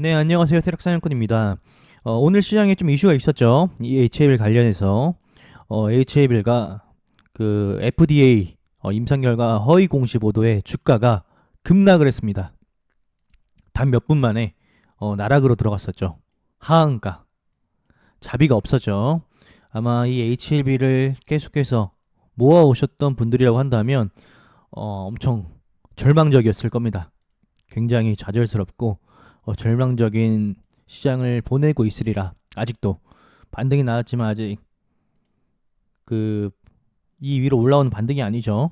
네, 안녕하세요. 세력사냥꾼입니다. 어, 오늘 시장에 좀 이슈가 있었죠. 이 HABL 관련해서 어, HABL과 그 FDA 어, 임상 결과 허위 공시 보도에 주가가 급락을 했습니다. 단 몇 분 만에 어, 나락으로 들어갔었죠. 하한가. 자비가 없었죠. 아마 이 HLB를 계속해서 모아 오셨던 분들이라고 한다면 어, 엄청 절망적이었을 겁니다. 굉장히 좌절스럽고 어, 절망적인 시장을 보내고 있으리라. 아직도 반등이 나왔지만 아직 그 이 위로 올라오는 반등이 아니죠.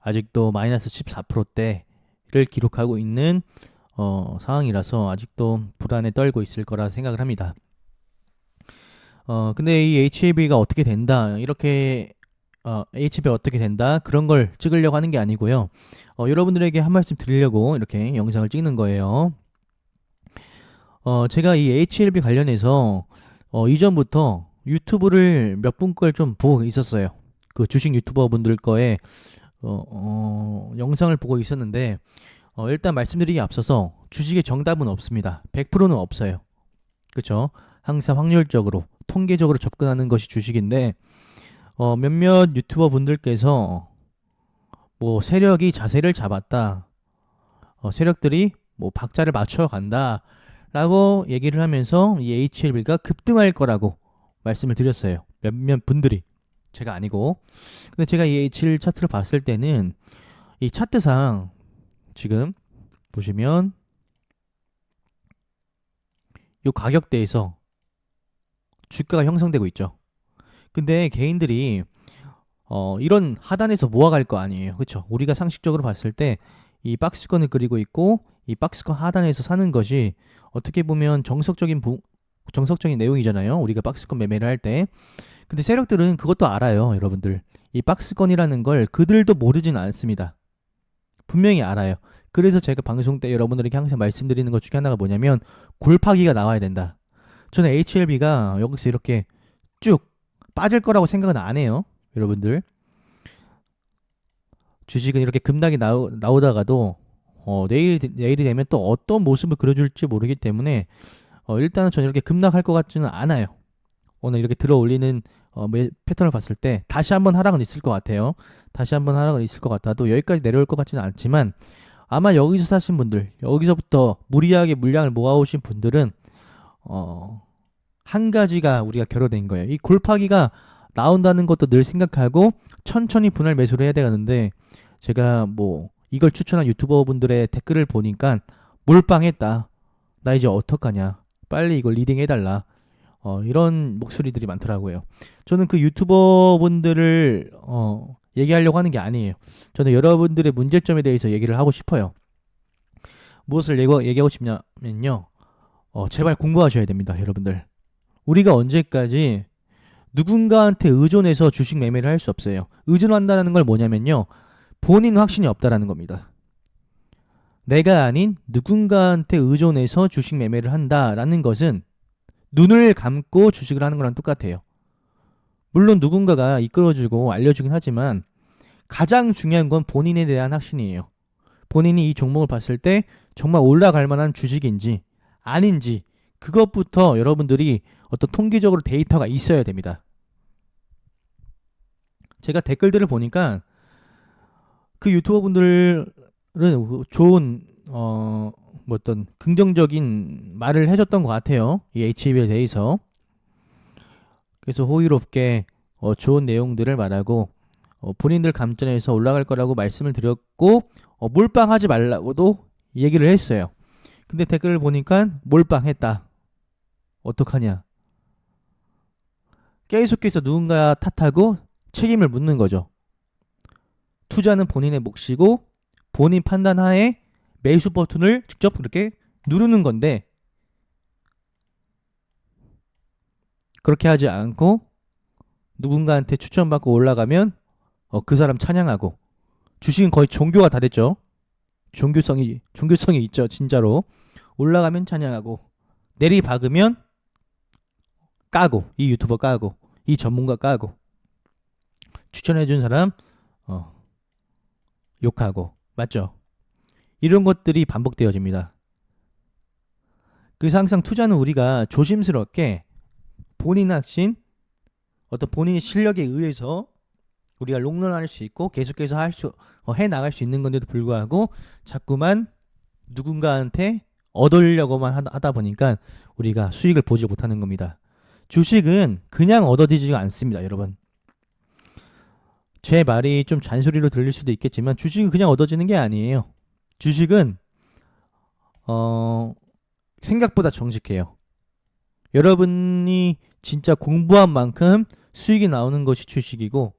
아직도 마이너스 14%대를 기록하고 있는 어, 상황이라서 아직도 불안에 떨고 있을 거라 생각을 합니다. 어, 근데 이 HAB가 어떻게 된다, 이렇게, 어, HAB 어떻게 된다, 그런 걸 찍으려고 하는 게 아니고요. 어, 여러분들에게 한 말씀 드리려고 이렇게 영상을 찍는 거예요. 어, 제가 이 HLB 관련해서, 어, 이전부터 유튜브를 몇 분 걸 좀 보고 있었어요. 그 주식 유튜버 분들 거에, 어, 어, 영상을 보고 있었는데, 어, 일단 말씀드리기 앞서서 주식의 정답은 없습니다. 100%는 없어요. 그쵸? 항상 확률적으로, 통계적으로 접근하는 것이 주식인데, 어, 몇몇 유튜버 분들께서 뭐 세력이 자세를 잡았다. 어, 세력들이 뭐 박자를 맞춰 간다. 라고 얘기를 하면서 이 HLB가 급등할 거라고 말씀을 드렸어요. 몇몇 분들이. 제가 아니고. 근데 제가 이 H1 차트를 봤을 때는 이 차트상 지금 보시면 이 가격대에서 주가가 형성되고 있죠. 근데 개인들이 어, 이런 하단에서 모아갈 거 아니에요. 그렇죠? 우리가 상식적으로 봤을 때 이 박스권을 그리고 있고 이 박스권 하단에서 사는 것이 어떻게 보면 정석적인 부, 정석적인 내용이잖아요. 우리가 박스권 매매를 할 때. 근데 세력들은 그것도 알아요, 여러분들. 이 박스권이라는 걸 그들도 모르진 않습니다. 분명히 알아요. 그래서 제가 방송 때 여러분들에게 항상 말씀드리는 것 중에 하나가 뭐냐면 골파기가 나와야 된다. 저는 HLB가 여기서 이렇게 쭉 빠질 거라고 생각은 안 해요. 여러분들. 주식은 이렇게 급락이 나오, 나오다가도 어, 내일 내일이 되면 또 어떤 모습을 그려줄지 모르기 때문에 어, 일단은 저는 이렇게 급락할 것 같지는 않아요. 오늘 이렇게 들어 올리는 어, 매- 패턴을 봤을 때 다시 한번 하락은 있을 것 같아요. 다시 한번 하락은 있을 것 같아도 여기까지 내려올 것 같지는 않지만 아마 여기서 사신 분들, 여기서부터 무리하게 물량을 모아오신 분들은 어, 한 가지가 우리가 결여된 거예요. 이 골파기가 나온다는 것도 늘 생각하고 천천히 분할 매수를 해야 되는데 제가 뭐 이걸 추천한 유튜버 분들의 댓글을 보니까 몰빵했다. 나 이제 어떡하냐. 빨리 이걸 리딩 해달라. 어, 이런 목소리들이 많더라고요. 저는 그 유튜버 분들을 어, 얘기하려고 하는 게 아니에요. 저는 여러분들의 문제점에 대해서 얘기를 하고 싶어요. 무엇을 얘기- 얘기하고 싶냐면요. 어, 제발 공부하셔야 됩니다, 여러분들. 우리가 언제까지 누군가한테 의존해서 주식 매매를 할 수 없어요. 의존한다는 걸 뭐냐면요. 본인 확신이 없다라는 겁니다. 내가 아닌 누군가한테 의존해서 주식 매매를 한다라는 것은 눈을 감고 주식을 하는 거랑 똑같아요. 물론 누군가가 이끌어주고 알려주긴 하지만 가장 중요한 건 본인에 대한 확신이에요. 본인이 이 종목을 봤을 때 정말 올라갈 만한 주식인지 아닌지 그것부터 여러분들이 어떤 통계적으로 데이터가 있어야 됩니다. 제가 댓글들을 보니까 그 유튜버 분들은 좋은 어, 뭐 어떤 긍정적인 말을 해줬던 것 같아요. 이 HB에 대해서. 그래서 호의롭게 어, 좋은 내용들을 말하고 어, 본인들 감점에서 올라갈 거라고 말씀을 드렸고 어, 몰빵하지 말라고도 얘기를 했어요. 근데 댓글을 보니까 몰빵했다. 어떡하냐? 계속해서 누군가 탓하고 책임을 묻는 거죠. 투자는 본인의 몫이고 본인 판단하에 매수 버튼을 직접 그렇게 누르는 건데 그렇게 하지 않고 누군가한테 추천받고 올라가면 어, 그 사람 찬양하고 주식은 거의 종교가 다 됐죠. 종교성이 종교성이 있죠, 진짜로. 올라가면 찬양하고 내리 박으면 까고 이 유튜버 까고 이 전문가 까고 추천해 준 사람 어, 욕하고 맞죠? 이런 것들이 반복되어집니다. 그래서 항상 투자는 우리가 조심스럽게 본인 확신, 어떤 본인의 실력에 의해서 우리가 롱런할 수 있고 계속해서 할 수 어, 해 나갈 수 있는 건데도 불구하고 자꾸만 누군가한테 얻으려고만 하다, 하다 보니까 우리가 수익을 보지 못하는 겁니다. 주식은 그냥 얻어지지가 않습니다, 여러분. 제 말이 좀 잔소리로 들릴 수도 있겠지만 주식은 그냥 얻어지는 게 아니에요. 주식은 어 생각보다 정직해요. 여러분이 진짜 공부한 만큼 수익이 나오는 것이 주식이고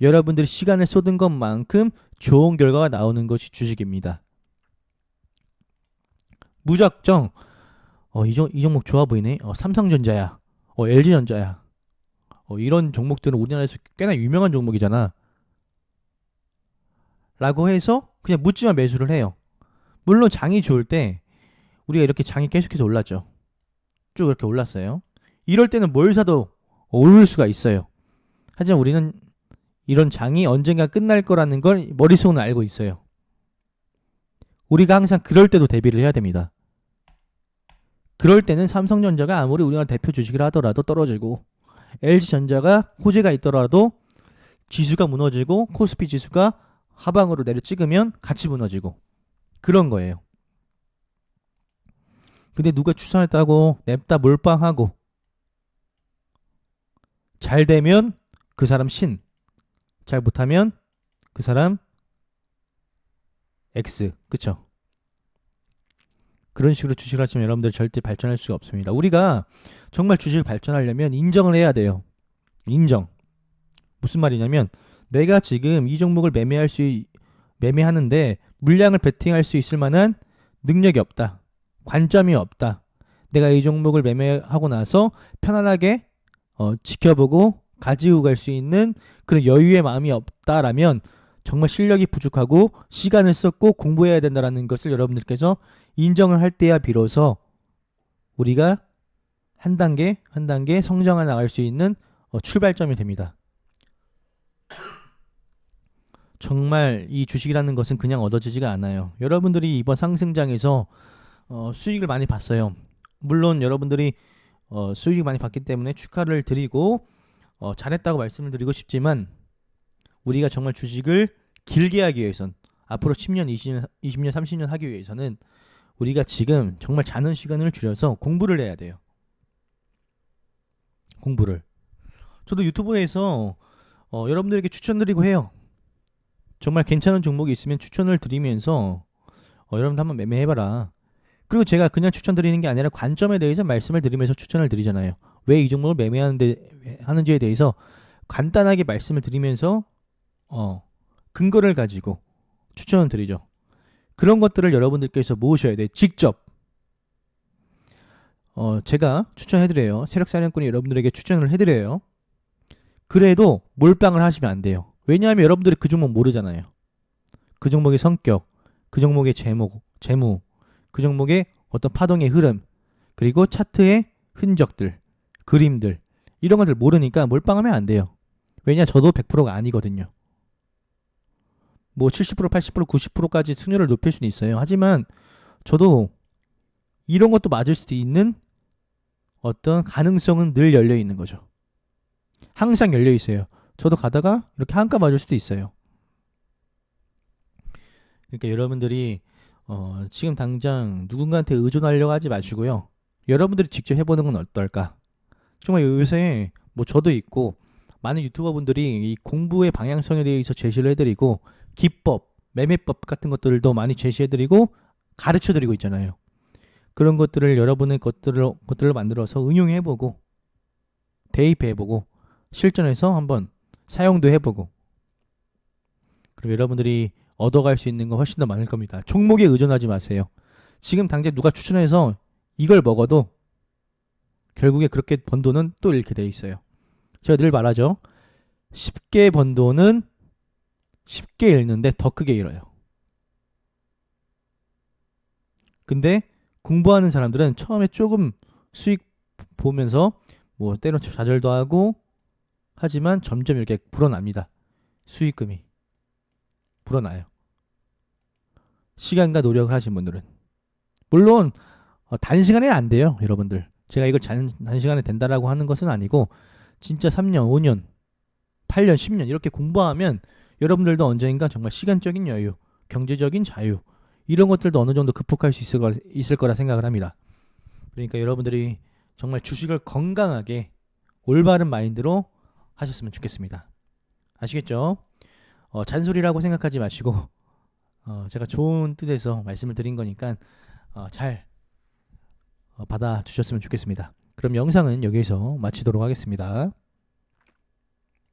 여러분들이 시간을 쏟은 것만큼 좋은 결과가 나오는 것이 주식입니다. 무작정 어, 이, 종목 좋아 보이네. 어, 삼성전자야. 어, LG전자야. 어, 이런 종목들은 우리나라에서 꽤나 유명한 종목이잖아. 라고 해서 그냥 묻지만 매수를 해요. 물론 장이 좋을 때 우리가 이렇게 장이 계속해서 올랐죠. 쭉 이렇게 올랐어요. 이럴 때는 뭘 사도 오를 수가 있어요. 하지만 우리는 이런 장이 언젠가 끝날 거라는 걸 머릿속은 알고 있어요. 우리가 항상 그럴 때도 대비를 해야 됩니다. 그럴 때는 삼성전자가 아무리 우리나라 대표 주식을 하더라도 떨어지고 LG전자가 호재가 있더라도 지수가 무너지고 코스피 지수가 하방으로 내려 찍으면 같이 무너지고 그런 거예요. 근데 누가 추천했다고 냅다 몰빵하고 잘 되면 그 사람 신, 잘 못하면 그 사람 X, 그쵸? 그런 식으로 주식을 하시면 여러분들 절대 발전할 수가 없습니다. 우리가 정말 주식을 발전하려면 인정을 해야 돼요. 인정. 무슨 말이냐면 내가 지금 이 종목을 매매할 수 매매하는데 물량을 베팅할 수 있을 만한 능력이 없다. 관점이 없다. 내가 이 종목을 매매하고 나서 편안하게 어, 지켜보고 가지고 갈 수 있는 그런 여유의 마음이 없다라면 정말 실력이 부족하고 시간을 썼고 공부해야 된다라는 것을 여러분들께서 인정을 할 때야 비로소 우리가 한 단계 한 단계 성장해 나갈 수 있는 어, 출발점이 됩니다. 정말 이 주식이라는 것은 그냥 얻어지지가 않아요. 여러분들이 이번 상승장에서 어, 수익을 많이 봤어요. 물론 여러분들이 어, 수익을 많이 봤기 때문에 축하를 드리고 어, 잘했다고 말씀을 드리고 싶지만 우리가 정말 주식을 길게 하기 위해선 앞으로 10년, 20년, 20년, 30년 하기 위해서는 우리가 지금 정말 자는 시간을 줄여서 공부를 해야 돼요. 공부를. 저도 유튜브에서 어, 여러분들에게 추천드리고 해요. 정말 괜찮은 종목이 있으면 추천을 드리면서 어, 여러분도 한번 매매해봐라. 그리고 제가 그냥 추천드리는 게 아니라 관점에 대해서 말씀을 드리면서 추천을 드리잖아요. 왜 이 종목을 매매하는데 하는지에 대해서 간단하게 말씀을 드리면서 어, 근거를 가지고 추천을 드리죠. 그런 것들을 여러분들께서 모으셔야 돼. 직접. 어, 제가 추천해드려요. 세력사냥꾼이 여러분들에게 추천을 해드려요. 그래도 몰빵을 하시면 안 돼요. 왜냐하면 여러분들이 그 종목 모르잖아요. 그 종목의 성격, 그 종목의 제목, 재무, 그 종목의 어떤 파동의 흐름, 그리고 차트의 흔적들, 그림들, 이런 것들 모르니까 몰빵하면 안 돼요. 왜냐, 저도 100%가 아니거든요. 뭐 70%, 80%, 90%까지 승률을 높일 수는 있어요. 하지만 저도 이런 것도 맞을 수도 있는 어떤 가능성은 늘 열려 있는 거죠. 항상 열려 있어요. 저도 가다가 이렇게 한가 맞을 수도 있어요. 그러니까 여러분들이 어, 지금 당장 누군가한테 의존하려고 하지 마시고요. 여러분들이 직접 해보는 건 어떨까? 정말 요새 뭐 저도 있고 많은 유튜버 분들이 이 공부의 방향성에 대해서 제시를 해드리고 기법, 매매법 같은 것들도 많이 제시해드리고 가르쳐드리고 있잖아요. 그런 것들을 여러분의 것들을 것들을 만들어서 응용해보고 대입해보고 실전에서 한번 사용도 해보고 그럼 여러분들이 얻어갈 수 있는 건 훨씬 더 많을 겁니다. 종목에 의존하지 마세요. 지금 당장 누가 추천해서 이걸 먹어도 결국에 그렇게 번 돈은 또 잃게 돼 있어요. 제가 늘 말하죠. 쉽게 번 돈은 쉽게 잃는데 더 크게 잃어요. 근데 공부하는 사람들은 처음에 조금 수익 보면서 뭐 때론 좌절도 하고 하지만 점점 이렇게 불어납니다. 수익금이 불어나요. 시간과 노력을 하신 분들은 물론 어, 단시간에 안 돼요, 여러분들. 제가 이걸 단, 단시간에 된다라고 하는 것은 아니고 진짜 3년, 5년, 8년, 10년 이렇게 공부하면 여러분들도 언젠가 정말 시간적인 여유, 경제적인 자유 이런 것들도 어느 정도 극복할 수 있을, 거, 있을 거라 생각을 합니다. 그러니까 여러분들이 정말 주식을 건강하게 올바른 마인드로 하셨으면 좋겠습니다. 아시겠죠? 어, 잔소리라고 생각하지 마시고 어, 제가 좋은 뜻에서 말씀을 드린 거니까 어, 잘 어, 받아주셨으면 좋겠습니다. 그럼 영상은 여기서 마치도록 하겠습니다.